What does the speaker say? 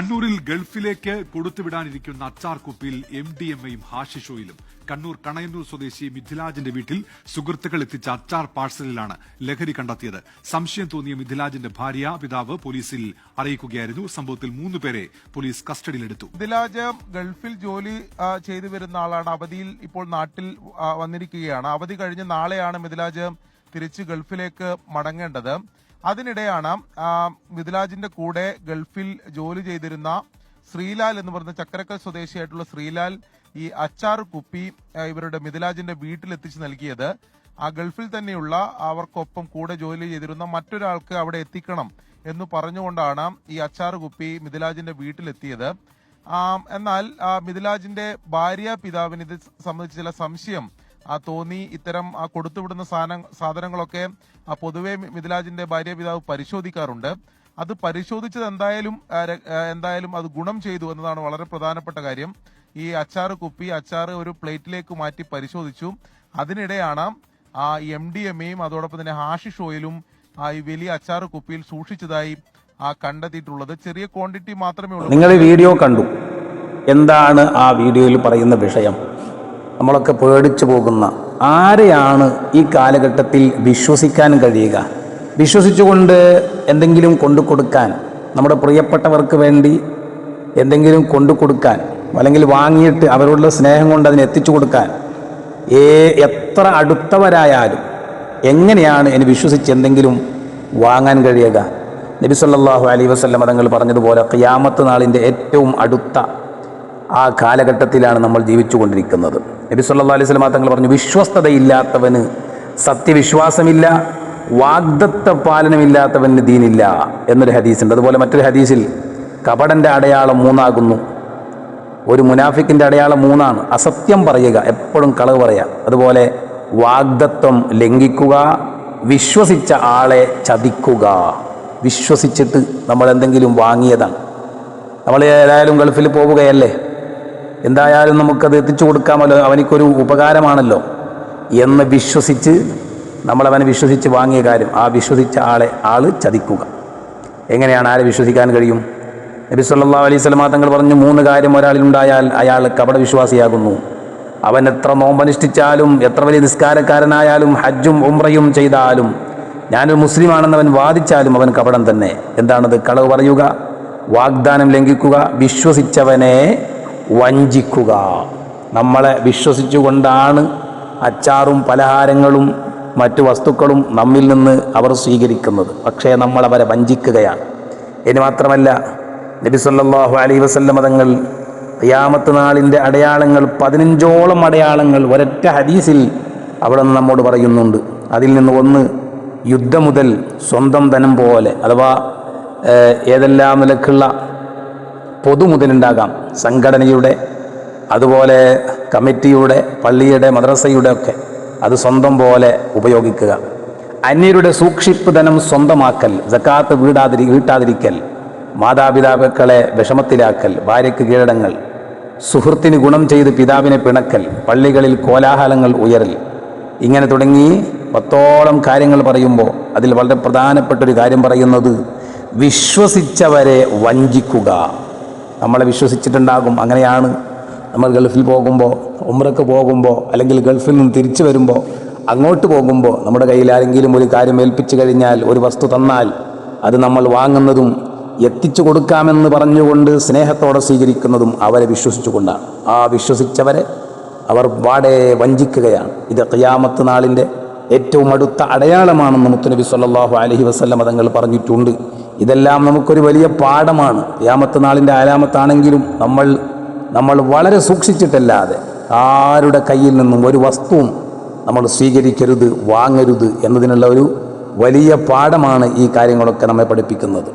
കണ്ണൂരിൽ ഗൾഫിലേക്ക് കൊടുത്തുവിടാനിരിക്കുന്ന അച്ചാർ കുപ്പിയിൽ എം ഡി എം എയും ഹാഷിഷോയിലും കണ്ണൂർ കണയന്നൂർ സ്വദേശി മിഥിലാജിന്റെ വീട്ടിൽ സുഹൃത്തുക്കൾ എത്തിച്ച അച്ചാർ പാഴ്സലിലാണ് ലഹരി കണ്ടെത്തിയത്. സംശയം തോന്നിയ മിഥിലാജിന്റെ ഭാര്യ പിതാവ് പോലീസിൽ അറിയിക്കുകയായിരുന്നു. സംഭവത്തിൽ മൂന്ന് പേരെ പോലീസ് കസ്റ്റഡിയിലെടുത്തു. മിഥിലാജ് ഗൾഫിൽ ജോലി ചെയ്തു വരുന്ന ആളാണ്. അവധിയിൽ ഇപ്പോൾ നാട്ടിൽ വന്നിരിക്കുകയാണ്. അവധി കഴിഞ്ഞ് നാളെയാണ് മിഥിലാജ് തിരിച്ച് ഗൾഫിലേക്ക് മടങ്ങേണ്ടത്. അതിനിടെയാണ് മിഥുലാജിന്റെ കൂടെ ഗൾഫിൽ ജോലി ചെയ്തിരുന്ന ശ്രീലാൽ എന്ന് പറയുന്ന ചക്കരക്കൽ സ്വദേശിയായിട്ടുള്ള ശ്രീലാൽ ഈ അച്ചാർ കുപ്പി ഇവരുടെ മിഥിലാജിന്റെ വീട്ടിൽ എത്തിച്ചു നൽകിയത്. ആ ഗൾഫിൽ തന്നെയുള്ള അവർക്കൊപ്പം കൂടെ ജോലി ചെയ്തിരുന്ന മറ്റൊരാൾക്ക് അവിടെ എത്തിക്കണം എന്ന് പറഞ്ഞുകൊണ്ടാണ് ഈ അച്ചാർ കുപ്പി മിഥിലാജിന്റെ വീട്ടിലെത്തിയത്. എന്നാൽ മിഥിലാജിന്റെ ഭാര്യ പിതാവിന് ഇത് സംബന്ധിച്ച് ചില സംശയം ആ, തോന്നി ഇത്തരം ആ, കൊടുത്തുവിടുന്ന സാധന സാധനങ്ങളൊക്കെ ആ, പൊതുവെ മിഥിലാജിന്റെ ഭാര്യ പിതാവ് പരിശോധിക്കാറുണ്ട്. അത് പരിശോധിച്ചത് എന്തായാലും എന്തായാലും അത് ഗുണം ചെയ്തു എന്നതാണ് വളരെ പ്രധാനപ്പെട്ട കാര്യം. ഈ അച്ചാർ കുപ്പി അച്ചാർ ഒരു പ്ലേറ്റിലേക്ക് മാറ്റി പരിശോധിച്ചു. അതിനിടെയാണ് ആ എം ഡി എമ്മയും അതോടൊപ്പം തന്നെ ഹാഷിഷ് ഓയിലും ആ ഈ വലിയ അച്ചാർ കുപ്പിയിൽ സൂക്ഷിച്ചതായി ആ കണ്ടെത്തിയിട്ടുള്ളത്. ചെറിയ ക്വാണ്ടിറ്റി മാത്രമേ ഉള്ളൂ. നിങ്ങൾ വീഡിയോ കണ്ടു. എന്താണ് ആ വീഡിയോയിൽ പറയുന്ന വിഷയം? നമ്മളൊക്കെ പേടിച്ചു പോകുന്ന ആരെയാണ് ഈ കാലഘട്ടത്തിൽ വിശ്വസിക്കാൻ കഴിയുക? വിശ്വസിച്ചുകൊണ്ട് എന്തെങ്കിലും കൊണ്ടു കൊടുക്കാൻ നമ്മുടെ പ്രിയപ്പെട്ടവർക്ക് വേണ്ടി എന്തെങ്കിലും കൊണ്ടു കൊടുക്കാൻ അല്ലെങ്കിൽ വാങ്ങിയിട്ട് അവരോടുള്ള സ്നേഹം കൊണ്ട് അതിനെ എത്തിച്ചു കൊടുക്കാൻ ഏ എത്ര അടുത്തവരായാലും എങ്ങനെയാണ് എന്നെ വിശ്വസിച്ച് എന്തെങ്കിലും വാങ്ങാൻ കഴിയുക? നബി സല്ലല്ലാഹു അലൈഹി വസല്ലം തങ്ങൾ പറഞ്ഞതുപോലെ ക്യാമത്ത് നാളിന്റെ ഏറ്റവും അടുത്ത ആ കാലഘട്ടത്തിലാണ് നമ്മൾ ജീവിച്ചുകൊണ്ടിരിക്കുന്നത്. നബി സല്ലാ അലൈഹി സ്വലാ തങ്ങൾ പറഞ്ഞു വിശ്വസ്തതയില്ലാത്തവന് സത്യവിശ്വാസമില്ല വാഗ്ദത്ത പാലനമില്ലാത്തവന് ദീനില്ല എന്നൊരു ഹദീസുണ്ട്. അതുപോലെ മറ്റൊരു ഹദീസിൽ കപടന്റെ അടയാളം മൂന്നാകുന്നു. ഒരു മുനാഫിക്കിന്റെ അടയാളം മൂന്നാണ്. അസത്യം പറയുക എപ്പോഴും കളവ് പറയുക അതുപോലെ വാഗ്ദത്വം ലംഘിക്കുക വിശ്വസിച്ച ആളെ ചതിക്കുക. വിശ്വസിച്ചിട്ട് നമ്മൾ എന്തെങ്കിലും വാങ്ങിയതാണ്. നമ്മൾ ഏതായാലും ഗൾഫിൽ പോവുകയല്ലേ? എന്തായാലും നമുക്കത് എത്തിച്ചു കൊടുക്കാമല്ലോ. അവനിക്കൊരു ഉപകാരമാണല്ലോ. എന്ന് വിശ്വസിച്ച് നമ്മളവനെ വിശ്വസിച്ച് വാങ്ങിയ കാര്യം ആ വിശ്വസിച്ച ആളെ ആൾ ചതിക്കുക. എങ്ങനെയാണ് ആരെ വിശ്വസിക്കാൻ കഴിയും? നബി സല്ലാ അലൈഹി സ്വലമാ തങ്ങൾ പറഞ്ഞു മൂന്ന് കാര്യം ഒരാളിലുണ്ടായാൽ അയാൾ കപട വിശ്വാസിയാകുന്നു. അവൻ എത്ര നോമ്പനുഷ്ഠിച്ചാലും എത്ര വലിയ നിസ്കാരക്കാരനായാലും ഹജ്ജും ഉംറയും ചെയ്താലും ഞാനൊരു മുസ്ലിമാണെന്ന് അവൻ വാദിച്ചാലും അവൻ കപടം തന്നെ. എന്താണത്? കളവ് പറയുക വാഗ്ദാനം ലംഘിക്കുക വിശ്വസിച്ചവനെ വഞ്ചിക്കുക. നമ്മളെ വിശ്വസിച്ചുകൊണ്ടാണ് അച്ചാറും പലഹാരങ്ങളും മറ്റു വസ്തുക്കളും നമ്മിൽ നിന്ന് അവർ സ്വീകരിക്കുന്നത്. പക്ഷേ നമ്മൾ അവരെ വഞ്ചിക്കുകയാണ്. ഇനി മാത്രമല്ല നബി സല്ലല്ലാഹു അലൈഹി വസല്ല തങ്ങൾ ഖിയാമത്ത് നാളിന്റെ അടയാളങ്ങൾ പതിനഞ്ചോളം അടയാളങ്ങൾ ഒരൊറ്റ ഹദീസിൽ അവിടെ നിന്ന് നമ്മോട് പറയുന്നുണ്ട്. അതിൽ നിന്ന് ഒന്ന് യുദ്ധം മുതൽ സ്വന്തം ധനം പോലെ അഥവാ ഏതെല്ലാം നിലക്കുള്ള പൊതുമുതലുണ്ടാകാം. സംഘടനയുടെ അതുപോലെ കമ്മിറ്റിയുടെ പള്ളിയുടെ മദ്രസയുടെ ഒക്കെ അത് സ്വന്തം പോലെ ഉപയോഗിക്കുക. അന്യരുടെ സൂക്ഷിപ്പ് ധനം സ്വന്തമാക്കൽ ജക്കാത്ത് വീടാതിരി വീട്ടാതിരിക്കൽ മാതാപിതാക്കളെ വിഷമത്തിലാക്കൽ ഭാര്യയ്ക്ക് കീഴടങ്ങൾ സുഹൃത്തിന് ഗുണം ചെയ്ത് പിതാവിനെ പിണക്കൽ പള്ളികളിൽ കോലാഹലങ്ങൾ ഉയരൽ. ഇങ്ങനെ തുടങ്ങി പത്തോളം കാര്യങ്ങൾ പറയുമ്പോൾ അതിൽ വളരെ പ്രധാനപ്പെട്ട ഒരു കാര്യം പറയുന്നത് വിശ്വസിച്ചവരെ വഞ്ചിക്കുക. നമ്മളെ വിശ്വസിച്ചിട്ടുണ്ടാകും. അങ്ങനെയാണ് നമ്മൾ ഗൾഫിൽ പോകുമ്പോൾ ഉമ്രക്ക് പോകുമ്പോൾ അല്ലെങ്കിൽ ഗൾഫിൽ നിന്ന് തിരിച്ചു വരുമ്പോൾ അങ്ങോട്ട് പോകുമ്പോൾ നമ്മുടെ കയ്യിൽ ആരെങ്കിലും ഒരു കാര്യം ഏൽപ്പിച്ചു കഴിഞ്ഞാൽ ഒരു വസ്തു തന്നാൽ അത് നമ്മൾ വാങ്ങുന്നതും എത്തിച്ചു കൊടുക്കാമെന്ന് പറഞ്ഞുകൊണ്ട് സ്നേഹത്തോടെ സ്വീകരിക്കുന്നതും അവരെ വിശ്വസിച്ചുകൊണ്ടാണ്. ആ വിശ്വസിച്ചവരെ അവർ വാടെ വഞ്ചിക്കുകയാണ്. ഇത് ഖിയാമത്ത് നാളിന്റെ ഏറ്റവും അടുത്ത അടയാളമാണെന്ന് മുത്തുനബി സല്ലാഹു അലഹി വസല്ലം തങ്ങൾ പറഞ്ഞിട്ടുണ്ട്. ഇതെല്ലാം നമുക്കൊരു വലിയ പാഠമാണ്. ഖിയാമത്ത് നാളിന്റെ ആലാമത്താണെങ്കിലും നമ്മൾ നമ്മൾ വളരെ സൂക്ഷിച്ചിട്ടല്ലാതെ ആരുടെ കയ്യിൽ നിന്നും ഒരു വസ്തുവും നമ്മൾ സ്വീകരിക്കരുത് വാങ്ങരുത് എന്നതിനുള്ള ഒരു വലിയ പാഠമാണ് ഈ കാര്യങ്ങളൊക്കെ നമ്മെ പഠിപ്പിക്കുന്നത്.